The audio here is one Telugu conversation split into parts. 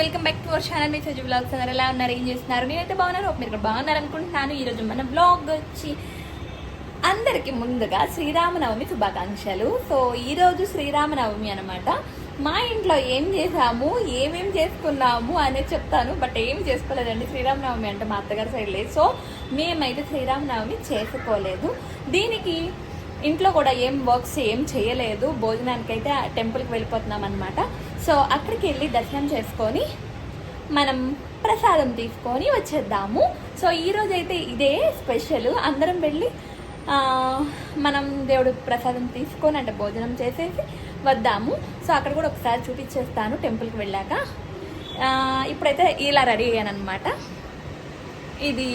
Welcome back to our channel. Me Saju vlogs అందరు ఎలా ఉన్నారు? ఏం చేస్తున్నారు? నేనైతే బాగున్నాను. మీరు కూడా బాగున్నారు అనుకుంటున్నాను ఈరోజు మన బ్లాగ్ వచ్చి అందరికీ ముందుగా శ్రీరామనవమి శుభాకాంక్షలు. సో ఈరోజు శ్రీరామనవమి అనమాట మా ఇంట్లో ఏం చేసాము ఏమేం చేసుకున్నాము అనేది చెప్తాను. బట్ ఏం చేసుకోలేదండి. శ్రీరామనవమి అంటే మా అత్తగారి సైడ్ లేదు సో మేమైతే శ్రీరామనవమి చేసుకోలేదు. దీనికి ఇంట్లో కూడా ఏం వర్క్స్ ఏం చేయలేదు. భోజనానికి అయితే టెంపుల్కి వెళ్ళిపోతున్నాం అనమాట సో అక్కడికి వెళ్ళి దర్శనం చేసుకొని మనం ప్రసాదం తీసుకొని వచ్చేద్దాము. సో ఈరోజు అయితే ఇదే స్పెషల్. అందరం వెళ్ళి మనం దేవుడు ప్రసాదం తీసుకొని అంటే భోజనం చేసేసి వద్దాము. సో అక్కడ కూడా ఒకసారి చూపించేస్తాను టెంపుల్కి వెళ్ళాక. ఇప్పుడైతే ఇలా రెడీ అయ్యాను అనమాట ఇది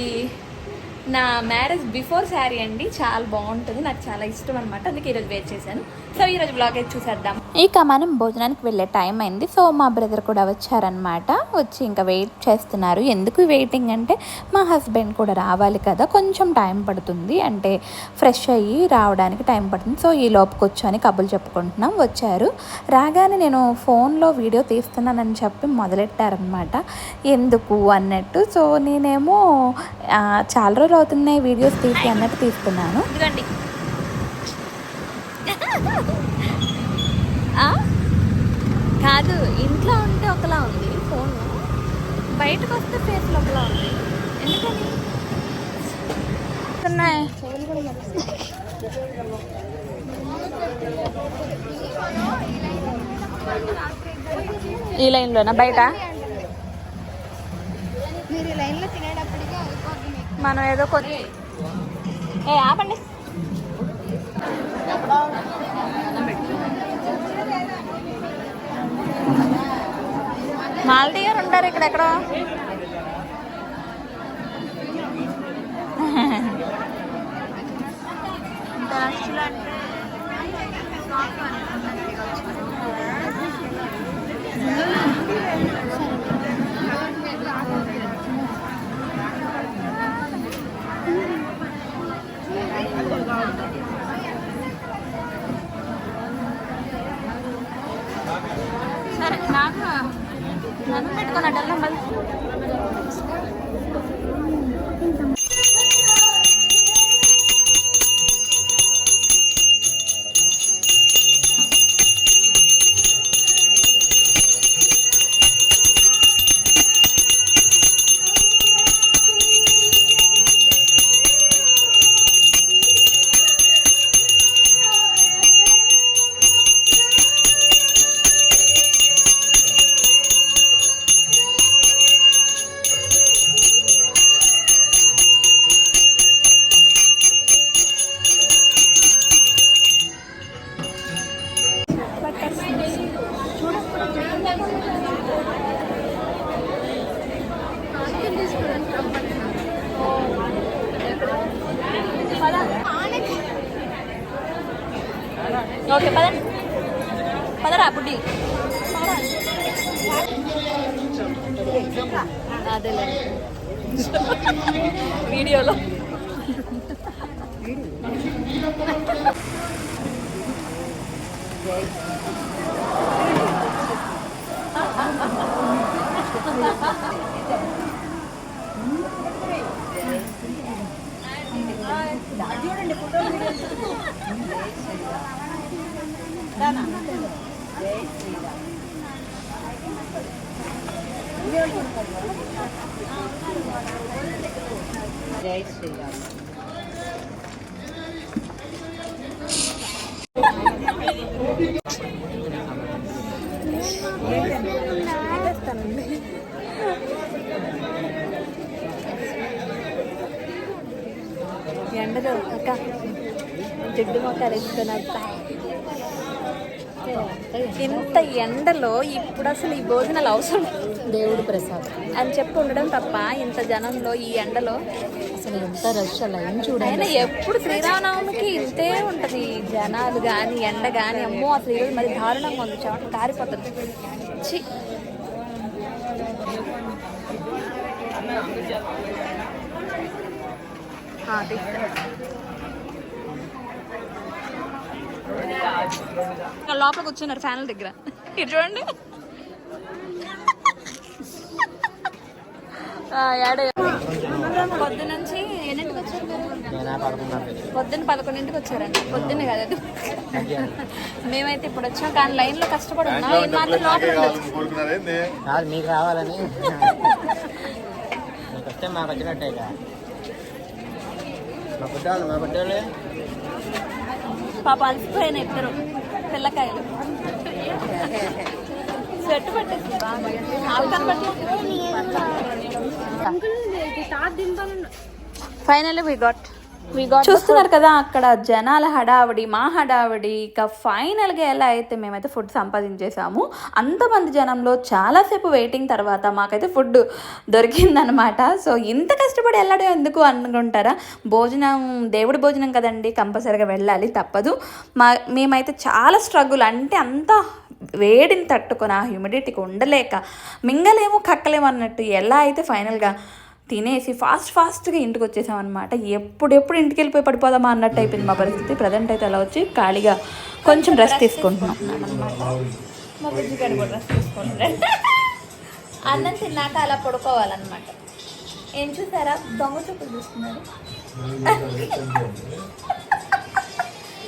నా మ్యారేజ్ బిఫోర్ శారీ అండి. చాలా బాగుంటుంది. నాకు చాలా ఇష్టం అనమాట అందుకే ఈరోజు వేర్ చేశాను. సో ఈరోజు బ్లాగ్ అయితే చూసేద్దాం. ఇక మనం భోజనానికి వెళ్ళే టైం అయింది. సో మా బ్రదర్ కూడా వచ్చారనమాట వచ్చి ఇంకా వెయిట్ చేస్తున్నారు. ఎందుకు వెయిటింగ్ అంటే మా హస్బెండ్ కూడా రావాలి కదా కొంచెం టైం పడుతుంది. అంటే ఫ్రెష్ అయ్యి రావడానికి టైం పడుతుంది. సో ఈ లోపుకి వచ్చాని కబుర్లు చెప్పుకుంటున్నాం. వచ్చారు. రాగానే నేను ఫోన్లో వీడియో తీస్తున్నానని చెప్పి మొదలెట్టారనమాట ఎందుకు అన్నట్టు. సో నేనేమో చాలా రోజులు అవుతున్నాయి వీడియోస్ తీసి అన్నట్టు తీస్తున్నాను ఇదిగోండి ఆ? కాదు ఇంట్లో ఉంటే ఒకలా ఉంది ఫోన్. బయటకు వస్తే ఫేస్లో ఒకలా ఉంది. ఎందుకని? ఉన్నాయి ఈ లైన్లోనా? బయట? మీరు ఈ లైన్లో తినేటప్పటికే అయిపోద్ది మీకు మనం ఏదో కొద్ది ఏ ఆపండి. మాలతీ గారు ఉంటారు ఇక్కడ ఎక్కడో. అంటే నన్ను పెట్టుకుని అడ్డల్లా మళ్ళీ ఓకే పద పదరా బుడ్డి అదేలే వీడియోలో జై శ్రీరామ్ ఎండలో అక్క జిడ్డు మొక్కలు వేసుకున్నారు ఇంత ఎండలో ఇప్పుడు అసలు ఈ భోజనాలు అవసరం? దేవుడి ప్రసాదం. అని చెప్పి ఉండడం తప్ప ఇంత జనంలో ఈ ఎండలో? అసలు ఎంత రష్ లైన్ చూడండి. అయినా ఎప్పుడు శ్రీరామనవమికి ఇంతే ఉంటది. జనాలు కానీ ఎండ కానీ అమ్మో అసలు ఈరోజు మరి దారుణంగా ఉంది. చెమట కారిపోతుంది. ఆ, లోపల కూర్చున్నారు ఫ్యాన్ల దగ్గర. ఇటు చూడండి. పొద్దు నుంచి ఎన్నింటికి వచ్చారు పొద్దున్న పదకొండింటికి వచ్చారండి పొద్దున్న కదా మేమైతే ఇప్పుడు వచ్చాం కానీ లైన్లో కష్టపడి ఉన్నాం. ఈ మాత్రం లోపల మీకు రావాలని. వస్తే మాకు వచ్చినట్టే. మా పుట్టాలు మా పుట్టాలు పాప అలసిపోయిన ఇద్దరు పిల్లకాయలు. సెట్ పట్టేసి ఫైనల్ వి గాట్ చూస్తున్నారు కదా అక్కడ జనాల హడావిడి మా హడావిడి ఇక ఫైనల్గా ఎలా అయితే మేమైతే ఫుడ్ సంపాదించేసాము అంతమంది జనంలో చాలాసేపు వెయిటింగ్ తర్వాత మాకైతే ఫుడ్ దొరికిందనమాట. సో ఇంత కష్టపడి వెళ్ళడం ఎందుకు అనుకుంటారా? భోజనం దేవుడి భోజనం కదండి కంపల్సరీగా వెళ్ళాలి తప్పదు. మా మేమైతే చాలా స్ట్రగుల్ అంటే అంత వేడిని తట్టుకొని ఆ హ్యూమిడిటీకి ఉండలేక మింగలేము కక్కలేము అన్నట్టు ఎలా అయితే ఫైనల్గా తినేసి ఫాస్ట్ ఫాస్ట్గా ఇంటికి వచ్చేసామన్నమాట. ఎప్పుడెప్పుడు ఇంటికి వెళ్ళిపోయి పడిపోదామా అన్నట్టు అయిపోయింది మా పరిస్థితి. ప్రజెంట్ అయితే అలా వచ్చి ఖాళీగా కొంచెం రెస్ట్ తీసుకుంటున్నాం. మా బుజ్జి గడి కూడా అన్నం తిన్నాక అలా పడుకోవాలన్నమాట. ఏం చూసారా? దొంగ చూపులు చూస్తున్నారు.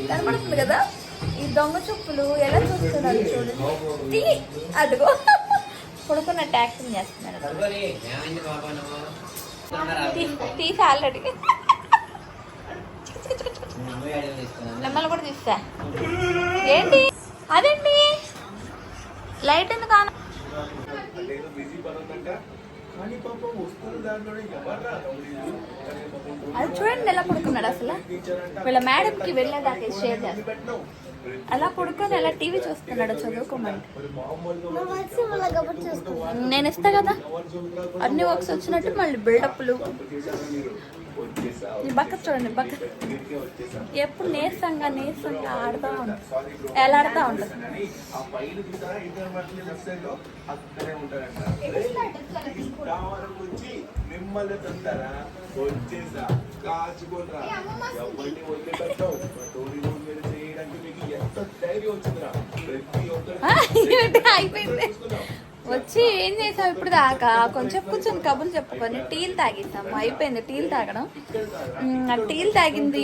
కనబడుతుంది కదా? ఈ దొంగ చూపులు ఎలా చూస్తున్నారు చూడండి. తీ అడుగు పడుకున్నట్టు యాక్టింగ్ చేస్తున్నారు. తీసి ఆల్రెడీ మిమ్మల్ని కూడా తీస్తా. ఏంటి? అదేంటి? లైట్ ఎందుకు ఆన్? అది చూడండి ఎలా పడుకున్నాడు అసలు. వీళ్ళ మేడంకి వెళ్ళేదాకా షేర్ చేస్తాను అలా పడుకొని అలా టీవీ చూస్తున్నాడు చదువుకోమని. నేను ఇస్తా కదా. అన్ని వర్క్స్ వచ్చినట్టు మళ్ళీ బిల్డప్లు. ఈ బక్క చూడండి బక్క. ఎప్పుడు నీరసంగా నీరసంగా ఆడుతూ ఉంటుంది ఎలాడుతూ ఉంటుంది మిమ్మల్ని వచ్చేసా. కాచుకుంటా ఎవరిని వదిలిపెట్టవు? అయిపోయింది వచ్చి ఏం చేసావు ఇప్పుడు దాకా? కొంచెం కూర్చొని కబుర్లు చెప్పుకొని టీలు తాగేసాము. అయిపోయింది టీలు తాగడం. ఆ టీలు తాగింది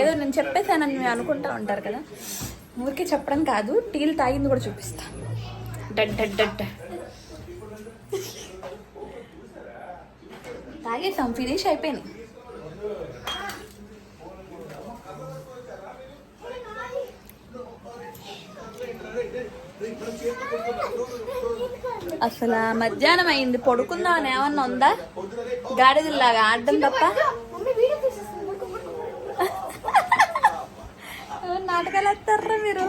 ఏదో నేను చెప్పేశానని మీరు అనుకుంటా ఉంటారు కదా. ఊరికే చెప్పడం కాదు టీలు తాగింది కూడా చూపిస్తా. డడ్ డడ్ డడ్. తాగేసాం ఫినిష్ అయిపోయినాయి. అసలు మధ్యాహ్నం అయింది. పడుకుందాం అని ఏమన్నా ఉందా? గాడిదలాగా ఆడడం తప్ప? నాటకాలు వేస్తారా మీరు?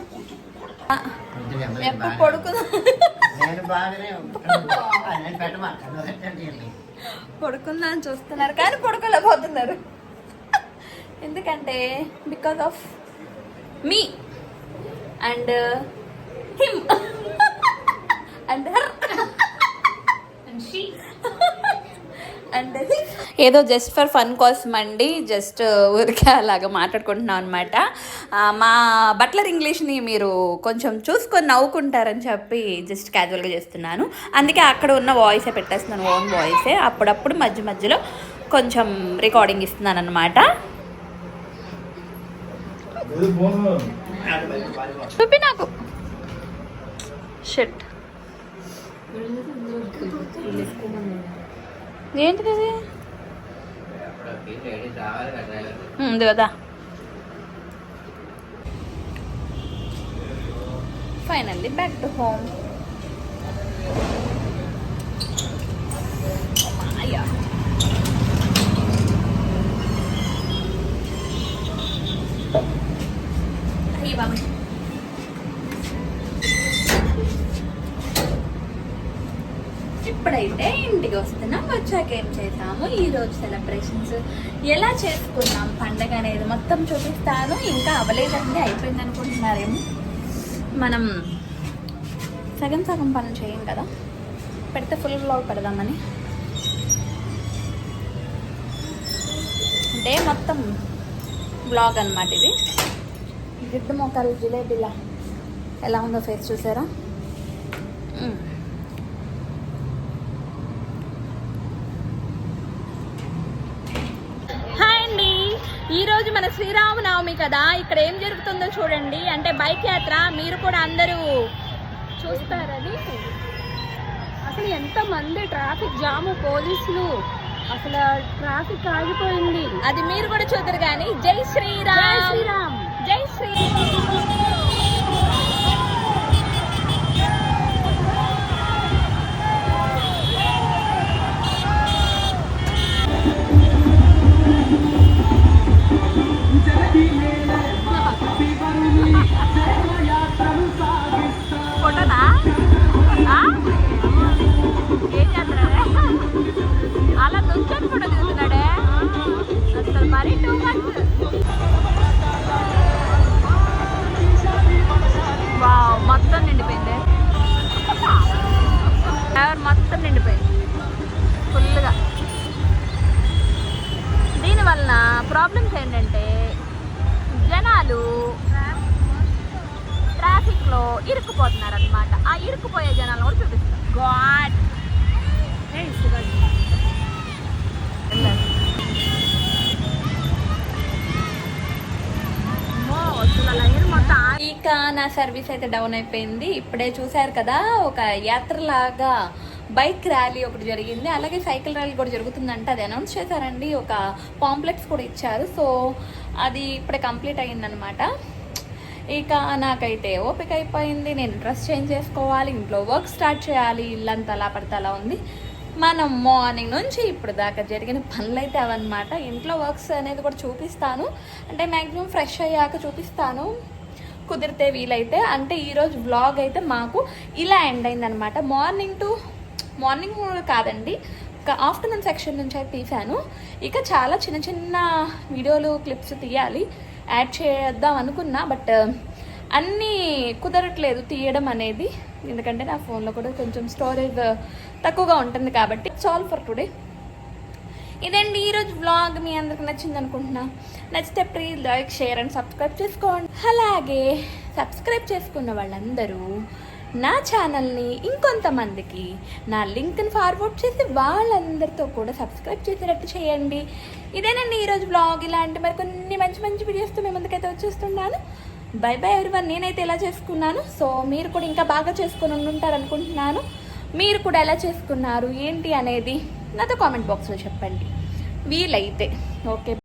ఎప్పుడు పడుకుందాం? పడుకుందాం అని చూస్తున్నారు. కానీ పడుకోలేకపోతున్నారు. ఎందుకంటే because of me and him and her and she and ఏదో జస్ట్ ఫర్ ఫన్ కోసం అండి జస్ట్ ఊరికే అలాగా మాట్లాడుకుంటున్నాం అనమాట మా బట్లర్ ఇంగ్లీష్ని మీరు కొంచెం చూసుకొని నవ్వుకుంటారని చెప్పి జస్ట్ క్యాజువల్గా చేస్తున్నాను. అందుకే అక్కడ ఉన్న వాయిసే పెట్టేస్తున్నాను ఓన్ వాయిసే అప్పుడప్పుడు మధ్య మధ్యలో కొంచెం రికార్డింగ్ ఇస్తున్నాను అనమాట చూపి నాకు. షెట్ ఏంటిది అది ఉంది కదా. ఫైనల్లీ బ్యాక్ టు హోమ్ అయ్యా అయ్యి బాబు ఇప్పుడైతే ఇంటికి ఏం చేసాము ఈ రోజు సెలబ్రేషన్స్ ఎలా చేసుకున్నాం? పండగ అనేది మొత్తం చూపిస్తాను. ఇంకా అవ్వలేదండి అయిపోయింది అనుకుంటున్నారేమో. మనం సగం సగం పనులు చేయం కదా? పెడితే ఫుల్ బ్లాగ్ పెడదామని. డే మొత్తం బ్లాగ్ అనమాట ఇది. గిడ్డు మొక్కలు జిలేబీలా ఎలా ఉందో ఫేస్ చూసారా మ్మ్. ఈ రోజు మన శ్రీరామనవమి కదా ఇక్కడ ఏం జరుగుతుందో చూడండి. అంటే బైక్ యాత్ర మీరు కూడా అందరూ చూస్తారని. అసలు ఎంత మంది ట్రాఫిక్ జాము పోలీసులు? అసలు ట్రాఫిక్ ఆగిపోయింది. అది మీరు కూడా చూద్దరు కానీ జై శ్రీరామ్. జై శ్రీరామ్. జై శ్రీ ఇంకా నా సర్వీస్ అయితే డౌన్ అయిపోయింది. ఇప్పుడే చూశారు కదా ఒక యాత్రలాగా బైక్ ర్యాలీ ఒకటి జరిగింది. అలాగే సైకిల్ ర్యాలీ కూడా జరుగుతుందంట. అది అనౌన్స్ చేశారండి. ఒక పాంప్లెక్స్ కూడా ఇచ్చారు. సో అది ఇప్పుడే కంప్లీట్ అయ్యిందనమాట ఇక నాకైతే ఓపిక అయిపోయింది. నేను డ్రెస్ చేంజ్ చేసుకోవాలి ఇంట్లో వర్క్ స్టార్ట్ చేయాలి. ఇల్లంతా అలా పడితే అలా ఉంది. మనం మార్నింగ్ నుంచి ఇప్పుడు దాకా జరిగిన పనులు అయితే అవన్నమాట. ఇంట్లో వర్క్స్ అనేది కూడా చూపిస్తాను. అంటే మ్యాక్సిమం ఫ్రెష్ అయ్యాక చూపిస్తాను. కుదిరితే వీలైతే అంటే ఈరోజు బ్లాగ్ అయితే మాకు ఇలా ఎండ్ అయిందనమాట మార్నింగ్ టు మార్నింగ్ కాదండి ఆఫ్టర్నూన్ సెక్షన్ నుంచి అయితే తీశాను. ఇక చాలా చిన్న చిన్న వీడియోలు క్లిప్స్ తీయాలి. యాడ్ చేద్దాం అనుకున్నా బట్ uh, అన్నీ కుదరట్లేదు తీయడం అనేది. ఎందుకంటే నా ఫోన్లో కూడా కొంచెం స్టోరేజ్ uh, తక్కువగా ఉంటుంది కాబట్టి. సాల్వ్ ఫర్ టుడే ఇదండి ఈరోజు వ్లాగ్ మీ అందరికి నచ్చింది అనుకుంటున్నా. నచ్చితే please like share and subscribe చేసుకోండి. అలాగే సబ్స్క్రైబ్ చేసుకున్న వాళ్ళందరూ నా ఛానల్ని ఇంకొంతమందికి నా లింక్ని ఫార్వర్డ్ చేసి వాళ్ళందరితో కూడా సబ్స్క్రైబ్ చేసేటట్టు చేయండి. ఇదేనండి ఈరోజు వ్లాగ్ ఇలాంటి మరి కొన్ని మంచి మంచి వీడియోస్తో మేము ముందుకైతే వచ్చేస్తున్నాను. బై బై ఎవరివన్ నేనైతే ఎలా చేసుకున్నాను. సో మీరు కూడా ఇంకా బాగా చేసుకుని ఉంటారు అనుకుంటున్నాను మీరు కూడా ఎలా చేసుకున్నారు? ఏంటి అనేది నాతో కామెంట్ బాక్స్లో చెప్పండి. వీలైతే. ఓకే